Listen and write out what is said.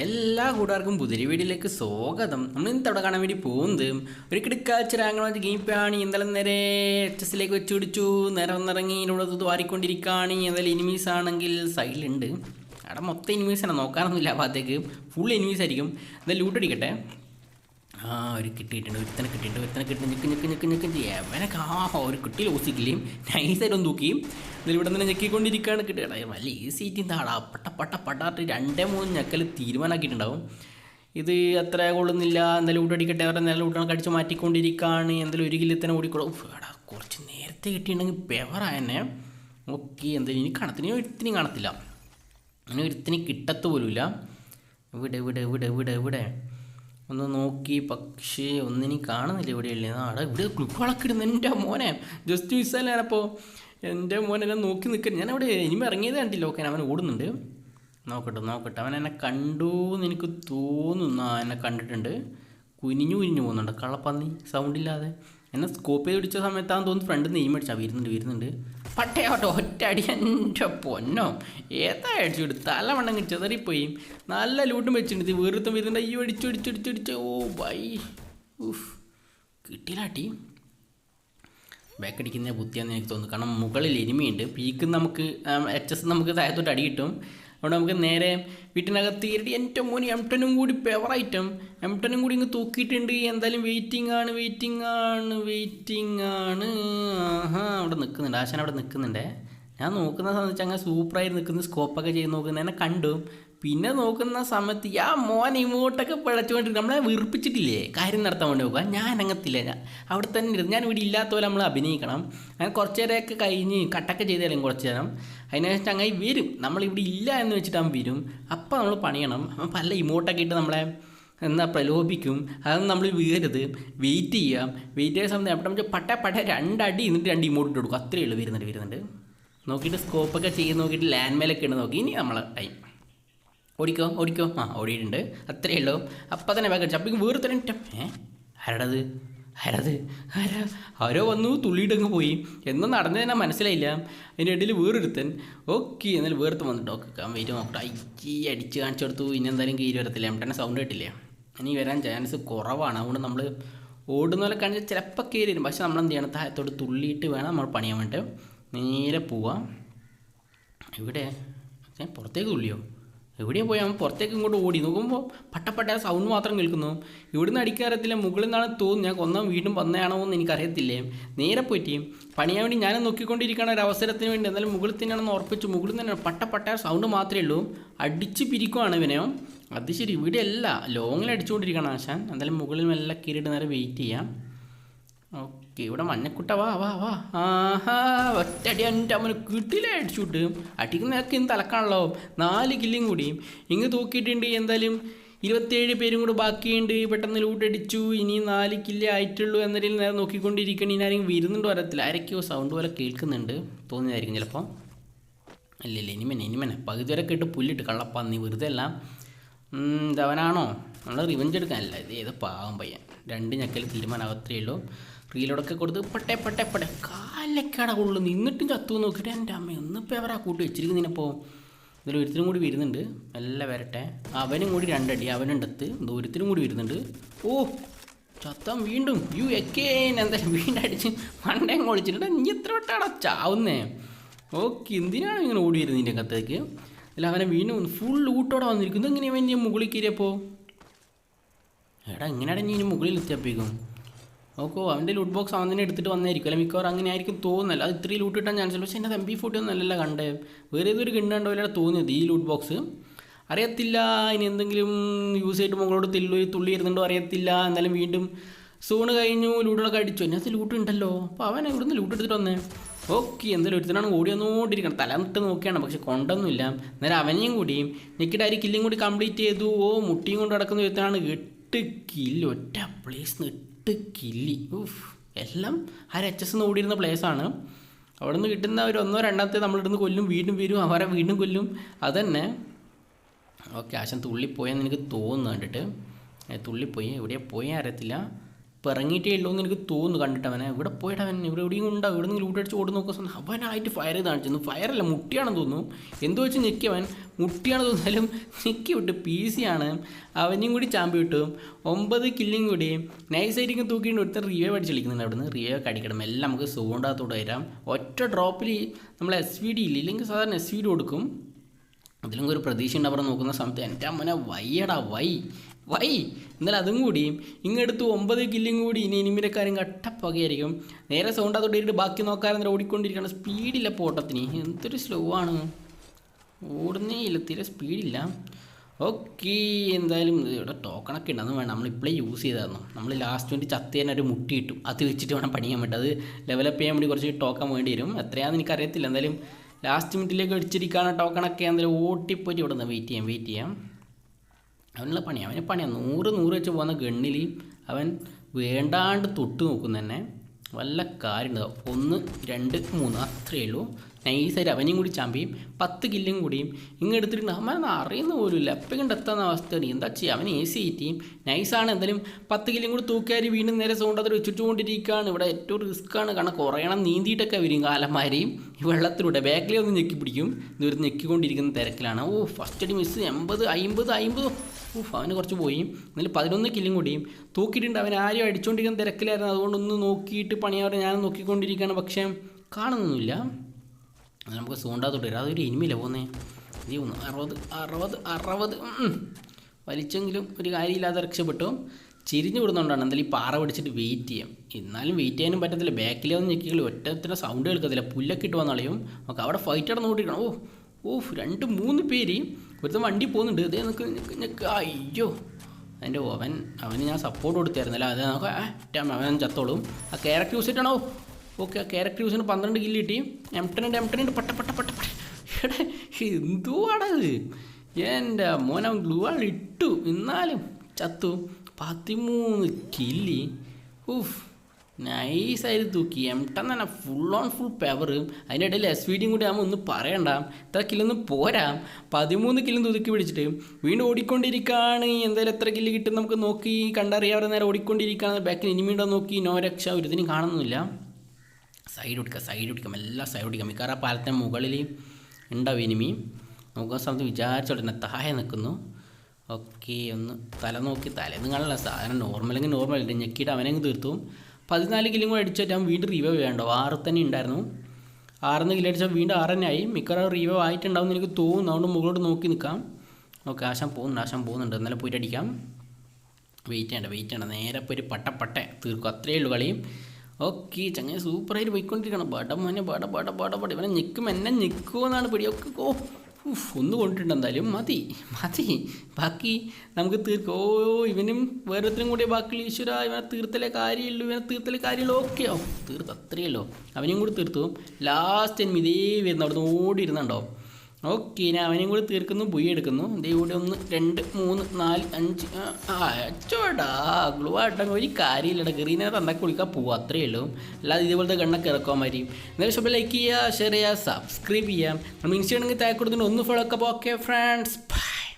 എല്ലാ കൂട്ടുകാർക്കും പുതിരി വീഡിയോയിലേക്ക് സ്വാഗതം. നമ്മൾ ഇന്നത്തെ അവിടെ കാണാൻ വേണ്ടി പോകുന്നത് ഒരു കിടക്കാച്ചിരാങ്ങളെ ഗെയിം ഗീപ്പാണ്. ഇന്നലെ നേരെ എച്ച് എസിലേക്ക് വെച്ച് പിടിച്ചു. നേരെ വന്നിറങ്ങി ഇവിടെ വാരിക്കൊണ്ടിരിക്കുകയാണ്. എന്തായാലും എനിമീസ് ആണെങ്കിൽ സൈലുണ്ട് അവിടെ മൊത്തം എനിമീസാണ് നോക്കാനൊന്നുമില്ല ഭാഗത്തേക്ക്. ഫുൾ എനിമീസ് ആയിരിക്കും. എന്തായാലും ലൂട്ട് അടിക്കട്ടെ. ആ ഒരു കിട്ടിയിട്ടുണ്ട് ഒരുത്തനെ കിട്ടിയിട്ടുണ്ട് ഒരുത്തനെ കിട്ടി ഞെക്ക് ഞെക്ക് ഞെക്ക് ഞെക്ക്. എവനൊക്കെ ആ ഒരു കിട്ടി ലോസിക്കില്ലേയും നൈസായിട്ട് ഒന്ന് തൂക്കിയും ഇതിൽ ഇവിടെ തന്നെ ഞെക്കിക്കൊണ്ടിരിക്കുകയാണ് കിട്ടുക വല്ല ഈ സീറ്റിൽ താടാ പട്ട പട്ട പട്ടാട്ട് രണ്ടേ മൂന്ന് ഞെക്കൽ തീരുമാനമാക്കിയിട്ടുണ്ടാവും ഇത് അത്ര കൊള്ളുന്നില്ല. എന്തായാലും ഊട്ട് അടിക്കട്ടെ അവരുടെ നില ഊട്ടണം കടിച്ച് മാറ്റിക്കൊണ്ടിരിക്കുകയാണ്. എന്തായാലും ഒരു തന്നെ ഓടിക്കോളൂ. എടാ കുറച്ച് നേരത്തെ കിട്ടിയിട്ടുണ്ടെങ്കിൽ പെവറായെന്നെ ഓക്കെ എന്തായാലും ഇനി കാണത്തിനി ഒരുത്തിനും കാണത്തില്ല. അങ്ങനെ ഒരുത്തിനി കിട്ടത്ത് പോലുമില്ല. ഇവിടെ ഇവിടെ ഇവിടെ ഇവിടെ ഇവിടെ ഒന്ന് നോക്കി പക്ഷി ഒന്നിനി കാണുന്നില്ല. ഇവിടെയല്ലേ ആടെ ഇവിടെ ക്ലിക്കുകളൊക്കെ ഇടുന്നു എന്റെ മോനെ ജസ്റ്റ് മിസ്സല്ലേ ഞാനപ്പോൾ എന്റെ മോനെ എന്നെ നോക്കി നിൽക്കുന്നു. ഞാൻ അവിടെ ഇനിമ ഇറങ്ങിയത് കണ്ടില്ല. ഓക്കെ അവൻ ഓടുന്നുണ്ട്. നോക്കട്ടെ നോക്കട്ടെ. അവൻ എന്നെ കണ്ടു എന്ന് എനിക്ക് തോന്നുന്നു. ആ എന്നെ കണ്ടിട്ടുണ്ട്. കുനിഞ്ഞു കുനിഞ്ഞു പോകുന്നുണ്ട്. കള്ളപ്പന്നി സൗണ്ട് ഇല്ലാതെ. എന്നെ സ്കോപ്പ് ചെയ്ത് പിടിച്ച സമയത്താന്ന് തോന്നുന്നു. ഫ്രണ്ട് നെയ്മടിച്ചാൽ വരുന്നുണ്ട് വരുന്നുണ്ട്. പട്ടയോട്ടോ ഒറ്റ അടി എന്റെ പൊന്നോ. ഏതാ അടിച്ചു തല വണ്ണം ചെതറിപ്പോയി നല്ല ലൂട്ടും വെച്ചിട്ടുണ്ട് ഇത് വേറൊരുത്തം വരുന്നുണ്ട് അയ്യോ അടിച്ചു അടിച്ചു അടിച്ചു അടിച്ചു ഓ ബൈ ഉഫ്. കിട്ടിയില്ലാട്ടി. ബാക്ക് അടിക്കുന്ന ബുദ്ധിയാന്ന് എനിക്ക് തോന്നുന്നു. കാരണം മുകളിൽ എരുമയുണ്ട് പീക്ക് നമുക്ക് എച്ച് എസ് നമുക്ക് താഴത്തോട്ട് അടി കിട്ടും. അവിടെ നമുക്ക് നേരെ വീട്ടിനകത്ത് ഇരട്ടി എന്റെ മോന് എം ടെനും കൂടി പെവർ ഐറ്റം. എം ടെനും കൂടി ഇങ്ങ് തൂക്കിയിട്ടുണ്ട്. എന്തായാലും വെയിറ്റിംഗ് ആണ് വെയിറ്റിംഗ് ആണ് വെയിറ്റിംഗ് ആണ്. ആഹാ അവിടെ നിൽക്കുന്നുണ്ട്. ആശാൻ അവിടെ നിൽക്കുന്നുണ്ടേ. ഞാൻ നോക്കുന്ന സംബന്ധിച്ച് അങ്ങനെ സൂപ്പറായി നിൽക്കുന്ന സ്കോപ്പൊക്കെ ചെയ്ത് നോക്കുന്നത് എന്നെ കണ്ടു. പിന്നെ നോക്കുന്ന സമയത്ത് ആ മോൻ ഇങ്ങോട്ടൊക്കെ പിഴച്ചുകൊണ്ട് നമ്മളെ വീർപ്പിച്ചിട്ടില്ലേ? കാര്യം നടത്താൻ വേണ്ടി നോക്കുക. ഞാൻ അങ്ങത്തില്ല ഞാൻ അവിടെ തന്നെ ഇരുന്ന് ഞാൻ ഇവിടെ ഇല്ലാത്ത പോലെ നമ്മൾ അഭിനയിക്കണം. അങ്ങനെ കുറച്ച് നേരമൊക്കെ കഴിഞ്ഞ് കട്ടൊക്കെ ചെയ്താലും കുറച്ച് നേരം. അതിനുശേഷം ചങ്ങായി വരും. നമ്മളിവിടെ ഇല്ല എന്ന് വെച്ചിട്ട് അവൻ വരും. അപ്പോൾ നമ്മൾ പണിയണം. അവൻ പല ഇമോട്ടൊക്കെ ഇട്ട് നമ്മളെ എന്നാൽ പ്രലോഭിക്കും. അതൊന്നും നമ്മൾ വീഴരുത്. വെയിറ്റ് ചെയ്യാം. വെയിറ്റ് ചെയ്യുന്ന സമയത്ത് എവിടെ വെച്ചാൽ പട്ട പട്ട രണ്ടടി എന്നിട്ട് രണ്ട് ഇമോട്ട് കൊടുക്കും. അത്രയേ ഉള്ളൂ വരുന്നുണ്ട് വരുന്നുണ്ട്. നോക്കിയിട്ട് സ്കോപ്പൊക്കെ ചെയ്ത് നോക്കിയിട്ട് ലാൻഡ് മേലൊക്കെ ഇട്ട് നോക്കി. ഇനി നമ്മളെ ടൈം ഓടിക്കോ ഓടിക്കോ. ആ ഓടിയിട്ടുണ്ട്. അത്രയേ ഉള്ളൂ. അപ്പം തന്നെ അടിച്ചു അപ്പം വേറെ തന്നെ ഇട്ടം ഏ? ആരടത്? ആരത്? ആരാ? ആരോ വന്നു തുള്ളിയിട്ടങ്ങ് പോയി. എന്നും തന്നെ മനസ്സിലായില്ല. അതിന്റെ ഇടയിൽ വേറൊരുത്തൻ. ഓക്കെ എന്നാലും വേർത്ത് വന്നിട്ട് ഓക്കെ വെയിറ്റ് നോക്കട്ടെ. അയ്യേ അടിച്ച് കാണിച്ചു കൊടുത്തു. ഇനി എന്തായാലും കീരി വരത്തില്ല. എം സൗണ്ട് കിട്ടില്ല. ഇനി വരാൻ ചാൻസ് കുറവാണ്. അതുകൊണ്ട് നമ്മൾ ഓടുന്ന പോലെ കാണിച്ചാൽ ചിലപ്പോൾ കയറി വരും. പക്ഷെ നമ്മൾ എന്ത് ചെയ്യണം? താഴത്തോട്ട് തുള്ളിയിട്ട് വേണം നമ്മൾ പണിയാൻ വേണ്ടിയിട്ട് നേരെ പോവാം. ഇവിടെ പുറത്തേക്ക് തുള്ളിയോ? എവിടെയാണ് പോയി അവൻ പുറത്തേക്ക് ഇങ്ങോട്ട് ഓടി. നോക്കുമ്പോൾ പട്ടപ്പട്ട സൗണ്ട് മാത്രം കേൾക്കുന്നു. ഇവിടുന്ന് അടിക്കാറത്തില്ല മുകളിൽ നിന്നാണ് തോന്നുന്നു ഞാൻ കൊന്നാൻ വീണ്ടും വന്നതാണോ എന്ന് എനിക്കറിയത്തില്ലേ. നേരെ പോയിട്ട് പണിയാൻ വേണ്ടി ഞാൻ നോക്കിക്കൊണ്ടിരിക്കുന്ന ഒരു അവസരത്തിന് വേണ്ടി. എന്നാലും മുകളിൽ തന്നെയാണെന്ന് ഉറപ്പിച്ചു മുകളിൽ തന്നെയാണ് പട്ടപ്പട്ട സൗണ്ട് മാത്രമേ ഉള്ളൂ. അടിച്ച് പിരിക്കുവാണ് ഇവനെയോ അത് ശരി ഇവിടെ അല്ല ലോങ്ങിൽ അടിച്ചുകൊണ്ടിരിക്കണം ആശാൻ. എന്തായാലും മുകളിൽ മെല്ലെ കീറിയിട്ട് നേരെ വെയിറ്റ് ചെയ്യാം. ഓക്കെ ഇവിടെ മഞ്ഞക്കുട്ട വാ വാ വാ. ആഹാ ഒറ്റടി എന്റെ അമ്മന് കിട്ടില്ല അടിച്ചുവിട്ട് അടിക്കുന്നതൊക്കെ ഇന്ന് തലക്കാണല്ലോ. നാല് കില്ലും കൂടി. ഇങ്ങ് തൂക്കിയിട്ടുണ്ട് എന്തായാലും ഇരുപത്തേഴ് പേരും കൂടെ ബാക്കിയുണ്ട്. പെട്ടെന്ന് ലൂട്ടടിച്ചു ഇനി നാല് കില്ലേ ആയിട്ടുള്ളൂ എന്ന രീതിയിൽ നേരെ നോക്കിക്കൊണ്ടിരിക്കണം. ഇനി ആരെങ്കിലും വരുന്നുണ്ടോ അറിയത്തില്ല ആരൊക്കെയോ സൗണ്ട് പോലെ കേൾക്കുന്നുണ്ട്. തോന്നിയതായിരിക്കും ചിലപ്പോൾ അല്ലല്ല ഇനിമനെ ഇനിമനെ പകുതി വരെ കേട്ട് പുല്ലിട്ട്. കള്ളപ്പന്നി വെറുതെ അല്ല. ഇതവനാണോ? നമ്മൾ റിവഞ്ച് എടുക്കാനല്ല ഇത് ഏത് പാവം പയ്യൻ. രണ്ട് ഞക്കൽ തീരുമാനമാകത്തേ ഉള്ളൂ. റീലോടൊക്കെ കൊടുത്ത് പട്ടെ പട്ടെ പട്ടേ കാലക്കട കൊള്ളു നിന്നിട്ടും ചത്തു നോക്കിയിട്ട് എന്റെ അമ്മ ഒന്നിപ്പോൾ എവരാ കൂട്ടി വെച്ചിരിക്കുന്നതിനപ്പോൾ ഇതിൽ ഒരുത്തരും കൂടി വരുന്നുണ്ട്. നല്ല വരട്ടെ. അവനും കൂടി രണ്ടടി അവനുണ്ടത്ത് ദൂരത്തിനും കൂടി വരുന്നുണ്ട്. ഓ ചത്തം വീണ്ടും. യു എക്കേൻ എന്താ വീണ്ടും അടിച്ച് മണ്ടയും കൊളിച്ചിട്ടുണ്ട് നീ എത്ര വട്ടാടാ ചാവുന്നേ? ഓക്കെ എന്തിനാണ് ഇങ്ങനെ ഓടി വരുന്നത് നിന്റെ കത്തേക്ക് അല്ല അവനെ വീണ്ടും ഫുൾ ഊട്ടോടെ വന്നിരിക്കുന്നു. എങ്ങനെയാണ് ഞാൻ മുകളിൽ കയറിയപ്പോൾ എടാ എങ്ങനെയാണ് നീ മുകളിൽ എത്തിയപ്പോഴേക്കും ഓക്കോ അവന്റെ ലൂട്ട് ബോക്സ് അവൻ തന്നെ എടുത്തിട്ട് വന്നായിരിക്കും അല്ലെങ്കിൽ മിക്കവാറും അങ്ങനെ ആയിരിക്കും തോന്നുന്നില്ല അത് ഇത്രയും ലൂട്ട് കിട്ടാൻ ചാൻസ് ഉള്ളൂ പക്ഷേ എന്റെ എം ബി ഫോർട്ടി ഒന്നും അല്ലല്ലോ കണ്ടേ. വേറെ ഏതൊരു ഗണ്ണുണ്ടോ അല്ല തോന്നിയത് ഈ ലൂട്ട് ബോക്സ് അറിയത്തില്ല ഇനി എന്തെങ്കിലും യൂസ് ചെയ്തിട്ട് മുകളോട് തില്ലു തുള്ളി ഇരുന്നുണ്ടോ അറിയത്തില്ല. എന്നാലും വീണ്ടും സൂണ് കഴിഞ്ഞു ലൂട്ടുകളൊക്കെ അടിച്ചു. അതിനകത്ത് ലൂട്ട് ഉണ്ടല്ലോ. അപ്പോൾ അവൻ ഇവിടുന്ന് ലൂട്ട് എടുത്തിട്ട് വന്നേ? ഓക്കെ എന്തായാലും ഒരുത്തനാണ് ഓടി വന്നുകൊണ്ടിരിക്കണം തലന്നിട്ട് നോക്കിയാണ് പക്ഷെ കൊണ്ടൊന്നുമില്ല. നേരെ അവനെയും കൂടി നിൽക്കിട്ട് അരി കില്ലും കൂടി കംപ്ലീറ്റ് ചെയ്തു. ഓ മുട്ടിയും കൊണ്ട് നടക്കുന്ന ഒരുത്തനാണ്. എട്ട് കില്ല് ഒറ്റ പ്ലേസ് എട്ട് കില്ലി ഊഫ് എല്ലാം ആ എച്ച് എസ് ഓടിയിരുന്ന പ്ലേസാണ് അവിടെ നിന്ന് കിട്ടുന്ന ഒരു ഒന്നോ രണ്ടാമത്തെ നമ്മളിടുന്ന് കൊല്ലും വീണ്ടും വരും അവരെ വീണ്ടും കൊല്ലും. അതന്നെ. ഓക്കെ ആശം തുള്ളിപ്പോയെന്ന് എനിക്ക് തോന്നുന്നു കണ്ടിട്ട്. തുള്ളിപ്പോയി. എവിടെയാണ് പോയി അറിയത്തില്ല. ഇപ്പോൾ ഇറങ്ങിയിട്ടേ ഉള്ളൂ എന്ന് എനിക്ക് തോന്നുന്നു കണ്ടിട്ട് അവനെ ഇവിടെ പോയിട്ട് അവൻ ഇവിടെ എവിടെയും ഉണ്ടാവും ഇവിടെ നിന്ന് ലൂട്ടടിച്ച് ഓടി നോക്കുന്ന അവനായിട്ട് ഫയർ ചെയ്ത് കാണിച്ചു. ഫയറല്ല മുട്ടിയാണെന്ന് തോന്നുന്നു. എന്തോ വെച്ച് ഞെക്കി അവൻ മുട്ടിയാണെന്ന് തോന്നിയാലും ഞെക്കി വിട്ട് പി സി ആണ്. അവനെയും കൂടി ചാമ്പി വിട്ടു. ഒമ്പത് കില്ലിങ് കൂടി. നൈസ് നൈസായിരിക്കും തൂക്കിയിട്ട് ഒരുത്തർ റിവൈവ് അടിച്ച് കളിക്കുന്നുണ്ട് അവിടെ നിന്ന് റിവേ ഒക്കെ അടിക്കണം. എല്ലാം നമുക്ക് സോണ്ടാത്തോടെ വരാം. ഒറ്റ ഡ്രോപ്പിൽ നമ്മൾ എസ് വി ഡി ഇല്ല? ഇല്ലെങ്കിൽ സാധാരണ എസ് വി ഡി കൊടുക്കും. അതിലും ഒരു പ്രതീക്ഷ ഉണ്ടാവും നോക്കുന്ന സമയത്ത് എന്റെ അമ്മനെ വയ്യടാ വൈ. വൈ എന്നാൽ അതും കൂടി ഇങ്ങെടുത്ത് ഒമ്പത് കില്ലും കൂടി ഇനി ഇനിമിന്റെ കാര്യം കട്ടപ്പകയായിരിക്കും നേരെ സൗണ്ട് അതോട്ട് ബാക്കി നോക്കാതെ ഓടിക്കൊണ്ടിരിക്കണം സ്പീഡില്ല പോട്ടത്തിന്. എന്തൊരു സ്ലോ ആണ്. ഓടുന്നേ ഇല്ല. തീരെ സ്പീഡില്ല. ഓക്കെ എന്തായാലും ഇവിടെ ടോക്കണൊക്കെ ഉണ്ടെന്ന് വേണം. നമ്മൾ നമ്മളിപ്പോഴേ യൂസ് ചെയ്തായിരുന്നു. നമ്മൾ ലാസ്റ്റ് വേണ്ടി ചത്ത് തന്നെ ഒരു മുട്ടി കിട്ടും. അത് വെച്ചിട്ട് വേണം പണിയാൻ വേണ്ടി. അത് ഡെവലപ്പ് ചെയ്യാൻ വേണ്ടി കുറച്ച് ടോക്കൺ വേണ്ടി വരും. എത്രയാണെന്ന് എനിക്കറിയത്തില്ല. എന്തായാലും ലാസ്റ്റ് മിനിറ്റിലേക്ക് അടിച്ചിരിക്കുകയാണ് ടോക്കണൊക്കെ എന്തായാലും ഓട്ടിപ്പോയിട്ട് ഇവിടെ നിന്ന് വെയിറ്റ് ചെയ്യാം. വെയിറ്റ് ചെയ്യാം. അവനുള്ള പണി. അവന് പണിയാണ് നൂറ് നൂറ് വെച്ച് പോകുന്ന ഗണ്ണിൽ അവൻ വേണ്ടാണ്ട് തൊട്ട് നോക്കുന്നതന്നെ തന്നെ വല്ല കാര്യമുണ്ടാവും ഒന്ന് രണ്ട് മൂന്ന് അത്രയേ ഉള്ളൂ നൈസായിട്ട് അവനെയും കൂടി ചാമ്പിയും പത്ത് കില്ലും കൂടിയും ഇങ്ങനെ എടുത്തിട്ടുണ്ട്. അവൻ അറിയുന്ന പോലും ഇല്ല എപ്പം കണ്ട് എത്താന്ന അവസ്ഥയാണ്. എന്താ ചെയ്യുക അവൻ എ സി ആയിട്ടിയും നൈസാണ്. എന്തായാലും പത്ത് കില്ലും കൂടി തൂക്കാരി വീണ്ടും നേരെ സൗണ്ട് അത് വെച്ചിട്ടുകൊണ്ടിരിക്കുകയാണ്. ഇവിടെ ഏറ്റവും റിസ്ക്കാണ്. കാരണം കുറയണം നീന്തിയിട്ടൊക്കെ വരും കാലന്മാരെയും ഈ വെള്ളത്തിലൂടെ ബാക്കിലെ ഒന്ന് ഞെക്കി പിടിക്കും ഇതൊരു ഞെക്കിക്കൊണ്ടിരിക്കുന്ന തിരക്കിലാണ്. ഓ ഫസ്റ്റ് അടി മിസ് എൺപത് അമ്പത് അമ്പത് ഓഫ് അവന് കുറച്ച് പോയി. എന്നാലും പതിനൊന്ന് കില്ലും കൂടിയും തൂക്കിയിട്ടുണ്ട്. അവൻ ആരും അടിച്ചുകൊണ്ടിരിക്കുന്ന തിരക്കിലായിരുന്നു. അതുകൊണ്ടൊന്ന് നോക്കിയിട്ട് പണിയാറ് ഞാൻ നോക്കിക്കൊണ്ടിരിക്കുകയാണ്. പക്ഷേ കാണുന്നൊന്നുമില്ല. അത് നമുക്ക് സൂണ്ടാത്തോട്ട് വരാം. അതൊരു ഇനിമില്ല പോകുന്നേ? ഈ ഒന്ന് അറുപത് അറുപത് അറുപത്. വലിച്ചെങ്കിലും ഒരു കാര്യമില്ലാതെ രക്ഷപ്പെട്ടു. ചിരിഞ്ഞു വിടുന്നതുകൊണ്ടാണ് എന്തായാലും ഈ പാറ പിടിച്ചിട്ട് വെയിറ്റ് ചെയ്യാം. എന്നാലും വെയിറ്റ് ചെയ്യാനും പറ്റത്തില്ല. ബാക്കിലേ വന്ന് ഞെക്കികൾ ഒറ്റത്തിന് സൗണ്ട് കേൾക്കത്തില്ല. പുല്ലൊക്കെ ഇട്ട് നമുക്ക് അവിടെ ഫൈറ്റ് നടന്ന് കൂട്ടിക്കണം ഓ ഓ രണ്ട് മൂന്ന് പേര്. ഒരുത്തൻ വണ്ടി പോകുന്നുണ്ട്. ഇതേ നിൽക്ക് നിൽക്ക് അയ്യോ. അതിന്റെ അവൻ അവന് ഞാൻ സപ്പോർട്ട് കൊടുത്തായിരുന്നല്ലോ. അത് നമുക്ക് അവൻ ചത്തോളും. ആ ക്യാരക്ടർ യൂസ് ചെയ്തിട്ടാണോ? ഓക്കെ ആ ക്യാരക്ടർ യൂസിന് പന്ത്രണ്ട് കില്ല് കിട്ടി. എം ടെനുണ്ട് എം ടെനുണ്ട് പട്ട പട്ട പട്ട പട്ട. എടാ എന്തുവാണത് എന്റെ അവൻ ഗ്ലൂ ഇട്ടു. എന്നാലും ചത്തു. പതിമൂന്ന് കില്ലി ഊഫ് നൈസായി തൂക്കി. എം ടെൻ തന്നെ ഫുൾ ഓൺ ഫുൾ പവർ അതിന്റെ ഇടയിൽ എസ് വി ഡിയും കൂടി ആകുമ്പോൾ ഒന്നും പറയണ്ട. ഇത്ര കില്ലൊന്നും പോരാ. പതിമൂന്ന് കില്ലും തുതുക്കി പിടിച്ചിട്ട് വീണ്ടും ഓടിക്കൊണ്ടിരിക്കുകയാണ് എന്തായാലും എത്ര കില്ല് കിട്ടും നമുക്ക് നോക്കി കണ്ടറിയാവുന്ന നേരം ഓടിക്കൊണ്ടിരിക്കുകയാണ് ബാക്കിൽ ഇനിമീണ്ടോ നോക്കി. നോ രക്ഷ ഒരുതിനും കാണുന്നില്ല സൈഡ് പിടിക്കുക സൈഡ് പിടിക്കാം എല്ലാം സൈഡ് പിടിക്കാം മിക്കവാറും ആ പാലത്തിന്റെ മുകളിൽ ഉണ്ടാവും ഇനിമി നോക്കുന്ന സ്ഥലത്ത് വിചാരിച്ചോട്ടെ താഴെ നിൽക്കുന്നു. ഓക്കെ ഒന്ന് തല നോക്കി. തല കാണില്ല സാധനം നോർമലെങ്കിൽ നോർമൽ ഇല്ല ഞെക്കിയിട്ട് അവനെ അങ്ങ് തീർത്തു. പതിനാല് കിലും കൂടെ അടിച്ചിട്ട് അവൻ വീണ്ടും റിവൈവ് വേണ്ടോ? ആറ് തന്നെ ഉണ്ടായിരുന്നു. ആറിന്ന് കിലോ അടിച്ചാൽ വീണ്ടും ആറ് തന്നെ ആയി. മിക്കവാറും റിവൈവ് ആയിട്ടുണ്ടാവും എന്ന് എനിക്ക് തോന്നുന്നു. അതുകൊണ്ട് മുകളോട്ട് നോക്കി നിൽക്കാം. ഓക്കെ ആശാൻ പോകുന്നുണ്ട് ആശാൻ പോകുന്നുണ്ട്. എന്നാലും പോയിട്ട് അടിക്കാം. വെയിറ്റ് ചെയ്യണ്ട വെയിറ്റ് ചെയ്യണ്ട. നേരെ പോയി പട്ട പട്ട തീർക്കും. അത്രയേ ഉള്ളൂ കളിയും. ഓക്കെ ചങ്ങനെ സൂപ്പറായിട്ട് പോയിക്കൊണ്ടിരിക്കണം. ബട മോനെ ബട ബട ബട ബട ഇവനെ ഞെക്കും എന്നെ ഞെക്കുമെന്നാണ് പിടിയൊക്കെ ഓ ഉഫ്, ഒന്ന് കൊണ്ടിട്ടുണ്ട് എന്തായാലും. മതി മതി. ബാക്കി നമുക്ക് തീർക്കും ഓ ഇവനും വേറൊരുത്തരും കൂടി ബാക്കി ഈശ്വര ഇവനെ തീർത്തലേ കാര്യമുള്ളൂ ഇവനെ തീർത്തലേ കാര്യമുള്ളൂ. ഓക്കെ ഓ തീർത്ത് അത്രയല്ലോ അവനെയും കൂടി തീർത്തു. ലാസ്റ്റ് എനിക്ക് ഇതേ വരുന്ന. അവിടുന്ന് ഓടി ഇരുന്നുണ്ടോ ഓക്കെ ഞാൻ അവനെയും കൂടി തീർക്കുന്നു ബുയി എടുക്കുന്നു. ഇവിടെ ഒന്ന് രണ്ട് മൂന്ന് നാല് അഞ്ച് അച്ചോടാ ഗ്ലൂ ആട്ടം ഒരു കാര്യമില്ലടാ. ഗ്രീനെ തന്നെ കുളിക്കാൻ പോവുക അത്രയേ ഉള്ളൂ. അല്ലാതെ ഇതുപോലത്തെ ഗണ്ണൊക്കെ ഇറക്കാൻ മതി എന്നാലും ഷോപ്പ് ലൈക്ക് ചെയ്യുക ഷെയർ ചെയ്യുക സബ്സ്ക്രൈബ് ചെയ്യാം നമ്മൾ ഇൻസ്റ്റാണെങ്കിൽ താഴെ കൊടുത്തിട്ട് ഒന്ന് ഫോളോ ഒക്കെ ഓക്കെ ഫ്രണ്ട്സ്